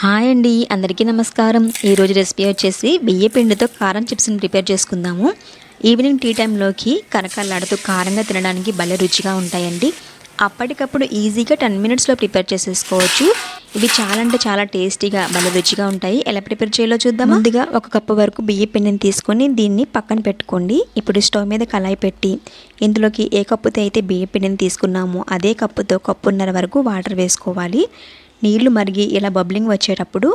Hi అండి అందరికీ నమస్కారం. ఈరోజు రెసిపీ వచ్చేసి బియ్య పిండితో కారం చిప్స్ని ప్రిపేర్ చేసుకుందాము. ఈవినింగ్ టీ టైంలోకి కరకరలాడుతూ కారంగా తినడానికి భలే రుచిగా ఉంటాయండి. అప్పటికప్పుడు ఈజీగా టెన్ మినిట్స్లో ప్రిపేర్ చేసేసుకోవచ్చు. ఇవి చాలా అంటే చాలా టేస్టీగా భలే రుచిగా ఉంటాయి. ఎలా ప్రిపేర్ చేయాలో చూద్దాం ముందుగా ఒక కప్పు వరకు బియ్య పిండిని తీసుకొని దీన్ని పక్కన పెట్టుకోండి. ఇప్పుడు స్టవ్ మీద కళాయి పెట్టి ఇందులోకి ఏ కప్పుతో అయితే బియ్య పిండిని తీసుకున్నామో అదే కప్పుతో కప్పున్నర వరకు వాటర్ వేసుకోవాలి. నీళ్ళు మరిగి ఇలా బబ్లింగ్ వచ్చేటప్పుడు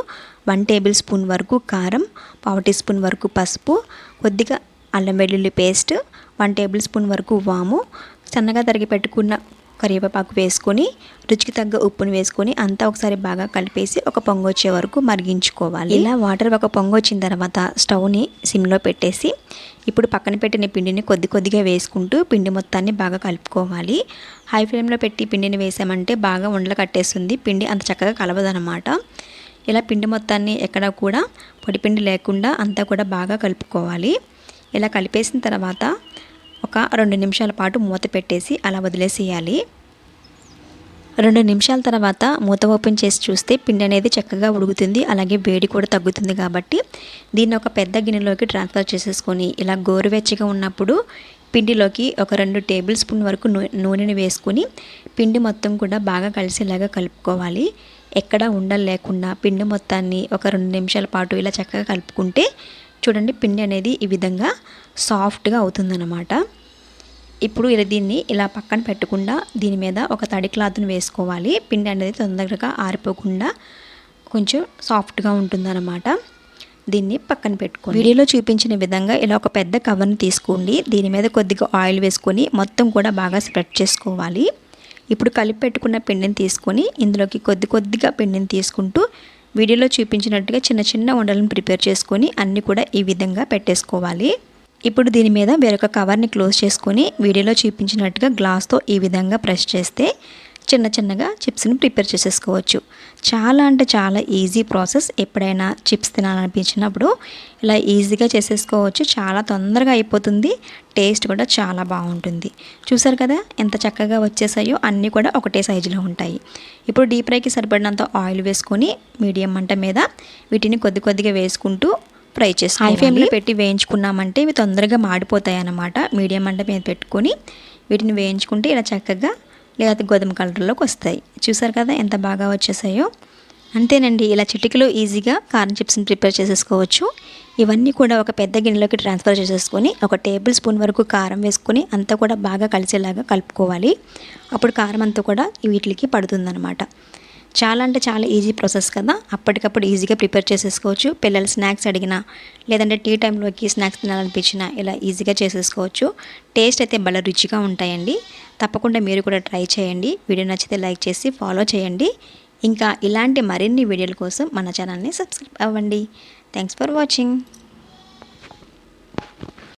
వన్ టేబుల్ స్పూన్ వరకు కారం పావు టీ స్పూన్ వరకు పసుపు కొద్దిగా అల్లం వెల్లుల్లి పేస్ట్ వన్ టేబుల్ స్పూన్ వరకు వాము సన్నగా తరిగి పెట్టుకున్న కరివేపాకు వేసుకొని రుచికి తగ్గ ఉప్పును వేసుకొని అంతా ఒకసారి బాగా కలిపేసి ఒక పొంగు వచ్చే వరకు మరిగించుకోవాలి. ఇలా వాటర్ ఒక పొంగు వచ్చిన తర్వాత స్టవ్ని సిమ్లో పెట్టేసి ఇప్పుడు పక్కన పెట్టిన పిండిని కొద్ది కొద్దిగా వేసుకుంటూ పిండి మొత్తాన్ని బాగా కలుపుకోవాలి. హై ఫ్లేమ్లో పెట్టి పిండిని వేసామంటే బాగా ఉండలు కట్టేస్తుంది. పిండి అంత చక్కగా కలవదనమాట ఇలా పిండి మొత్తాన్ని ఎక్కడ కూడా పొడిపిండి లేకుండా అంతా కూడా బాగా కలుపుకోవాలి. ఇలా కలిపేసిన తర్వాత ఒక రెండు నిమిషాల పాటు మూత పెట్టేసి అలా వదిలేసేయాలి. రెండు నిమిషాల తర్వాత మూత ఓపెన్ చేసి చూస్తే పిండి అనేది చక్కగా ఉడుకుతుంది అలాగే వేడి కూడా తగ్గుతుంది కాబట్టి దీన్ని ఒక పెద్ద గిన్నెలోకి ట్రాన్స్ఫర్ చేసేసుకొని ఇలా గోరువెచ్చగా ఉన్నప్పుడు పిండిలోకి ఒక రెండు టేబుల్ స్పూన్ వరకు నూనెని వేసుకొని పిండి మొత్తం కూడా బాగా కలిసేలాగా కలుపుకోవాలి. ఎక్కడ ఉండలు లేకుండా పిండి మొత్తాన్ని ఒక రెండు నిమిషాల పాటు ఇలా చక్కగా కలుపుకుంటే చూడండి పిండి అనేది ఈ విధంగా సాఫ్ట్గా అవుతుందన్నమాట. ఇప్పుడు ఇలా దీన్ని ఇలా పక్కన పెట్టకుండా దీని మీద ఒక తడి క్లాత్ని వేసుకోవాలి. పిండి అనేది తొందరగా ఆరిపోకుండా కొంచెం సాఫ్ట్గా ఉంటుందన్నమాట. దీన్ని పక్కన పెట్టుకోండి. వీడియోలో చూపించిన విధంగా ఇలా ఒక పెద్ద కవర్ని తీసుకోండి. దీని మీద కొద్దిగా ఆయిల్ వేసుకొని మొత్తం కూడా బాగా స్ప్రెడ్ చేసుకోవాలి. ఇప్పుడు కలిపి పెట్టుకున్న పిండిని తీసుకొని ఇందులోకి కొద్ది కొద్దిగా పిండిని తీసుకుంటూ వీడియోలో చూపించినట్టుగా చిన్న చిన్న వండలను ప్రిపేర్ చేసుకొని అన్నీ కూడా ఈ విధంగా పెట్టేసుకోవాలి. ఇప్పుడు దీని మీద వేరొక కవర్ని క్లోజ్ చేసుకొని వీడియోలో చూపించినట్టుగా గ్లాస్తో ఈ విధంగా ప్రెస్ చేస్తే చిన్న చిన్నగా చిప్స్ని ప్రిపేర్ చేసేసుకోవచ్చు. చాలా అంటే చాలా ఈజీ ప్రాసెస్. ఎప్పుడైనా చిప్స్ తినాలనిపించినప్పుడు ఇలా ఈజీగా చేసేసుకోవచ్చు. చాలా తొందరగా అయిపోతుంది. టేస్ట్ కూడా చాలా బాగుంటుంది. చూసారు కదా ఎంత చక్కగా వచ్చేసాయో? అన్నీ కూడా ఒకటే సైజులో ఉంటాయి. ఇప్పుడు డీప్ ఫ్రైకి సరిపడినంత ఆయిల్ వేసుకొని మీడియం మంట మీద వీటిని కొద్ది కొద్దిగా వేసుకుంటూ ఫ్రై చేసి హై ఫ్లేమ్లో పెట్టి వేయించుకున్నామంటే ఇవి తొందరగా మాడిపోతాయి అన్నమాట మీడియం మంట మీద పెట్టుకొని వీటిని వేయించుకుంటే ఇలా చక్కగా లేదా గోధుమ కలర్లోకి వస్తాయి. చూసారు కదా ఎంత బాగా వచ్చేసాయో? అంతేనండి ఇలా చిటికలో ఈజీగా కారం చిప్స్ని ప్రిపేర్ చేసేసుకోవచ్చు. ఇవన్నీ కూడా ఒక పెద్ద గిన్నెలోకి ట్రాన్స్ఫర్ చేసేసుకొని ఒక టేబుల్ స్పూన్ వరకు కారం వేసుకొని అంతా కూడా బాగా కలిసేలాగా కలుపుకోవాలి. అప్పుడు కారం అంతా కూడా వీటికి పడుతుందన్నమాట. చాలా అంటే చాలా ఈజీ ప్రాసెస్ కదా. అప్పటికప్పుడు ఈజీగా ప్రిపేర్ చేసేసుకోవచ్చు. పిల్లలు స్నాక్స్ అడిగినా లేదంటే టీ టైంలోకి స్నాక్స్ తినాలనిపించినా ఇలా ఈజీగా చేసేసుకోవచ్చు. టేస్ట్ అయితే భలే రుచిగా ఉంటాయండి. తప్పకుండా మీరు కూడా ట్రై చేయండి. వీడియో నచ్చితే లైక్ చేసి ఫాలో చేయండి. ఇంకా ఇలాంటి మరిన్ని వీడియోల కోసం మన ఛానల్ని సబ్స్క్రైబ్ అవ్వండి. Thanks for watching